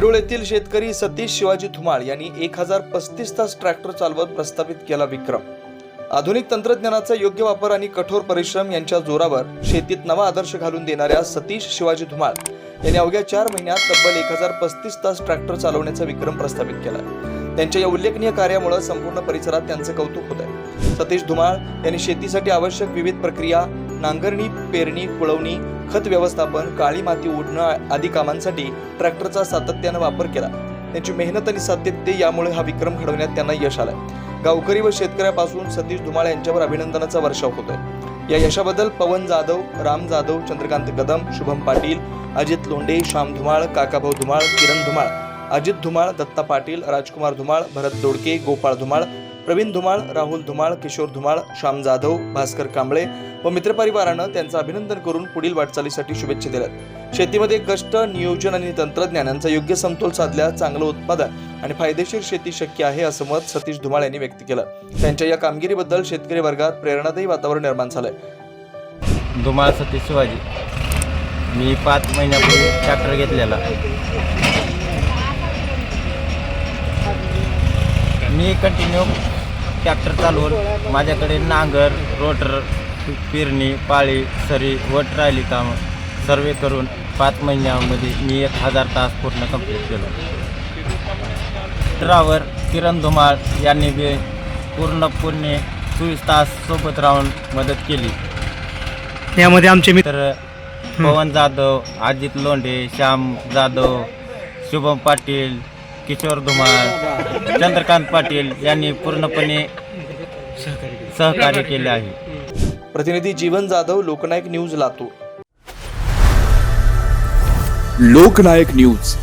येडोळ येथील शेतकरी सतीश शिवाजी धुमाळ यांनी एक हजार पस्तीस तास ट्रॅक्टर चालवत प्रस्थापित केला विक्रम. आधुनिक तंत्रज्ञानाचा योग्य वापर आणि कठोर परिश्रम यांच्या जोरावर शेतीत नवा आदर्श घालून देणाऱ्या सतीश शिवाजी धुमाळ यांनी अवघ्या चार महिन्यात तब्बल एक हजार पस्तीस तास ट्रॅक्टर चालवण्याचा विक्रम प्रस्थापित केला. त्यांच्या या उल्लेखनीय कार्यामुळे संपूर्ण परिसरात त्यांचं कौतुक होत आहे सतीश धुमाळ यांनी शेतीसाठी आवश्यक विविध प्रक्रिया नांगरणी पेरणी कुळवणी खत व्यवस्थापन काळी माती ओढणं आदी कामांसाठी ट्रॅक्टरचा सातत्यानं वापर केला. त्यांची मेहनत आणि सातत्य यामुळे हा विक्रम घडवण्यात त्यांना यश आलंय. गावकरी व शेतकऱ्यापासून सतीश धुमाळ यांच्यावर अभिनंदनाचा वर्षाव होतोय. या यशाबद्दल पवन जाधव राम जाधव चंद्रकांत कदम शुभम पाटील अजित लोंडे श्याम धुमाळ काकाभाऊ धुमाळ किरण धुमाळ अजित धुमाळ दत्ता पाटील राजकुमार धुमाळ भरत दोडके गोपाळ धुमाळ प्रवीण धुमाळ राहुल धुमाळ किशोर धुमाळ श्याम जाधव भास्कर कांबळे व मित्रपरिवारानं त्यांचं अभिनंदन करून पुढील वाटचालीसाठी शुभेच्छा दिल्यात. शेतीमध्ये कष्ट नियोजन आणि तंत्रज्ञान यांचा योग्य समतोल साधल्यास चांगलं उत्पादन आणि फायदेशीर शेती शक्य आहे असं मत सतीश धुमाळ यांनी व्यक्त केलं. त्यांच्या या कामगिरीबद्दल शेतकरी वर्गात प्रेरणादायी वातावरण निर्माण झालंय. धुमाळ सतीश शिवाजी. मी पाच महिन्यापूर्वी ट्रॅक्टर घेतलेला. मी कंटिन्यू ट्रॅक्टर चालवून माझ्याकडे नांगर रोटर पेरणी पाळी सरी वट राहिली कामं सर्वे करून पाच महिन्यामध्ये मी एक हजार तास पूर्ण कंप्लीट केलं. ड्रायव्हर किरण धुमाळ यांनी बी पूर्णपणे चोवीस तास सोबत राहून मदत केली. यामध्ये आमचे मित्र तर पवन जाधव अजित लोंढे श्याम जाधव शुभम पाटील किशोर धुमाळ चंद्रकांत पाटील यांनी पूर्णपणे सहकार्य केले आहे. प्रतिनिधी जीवन जाधव लोकनायक न्यूज लातूर. लोकनायक न्यूज.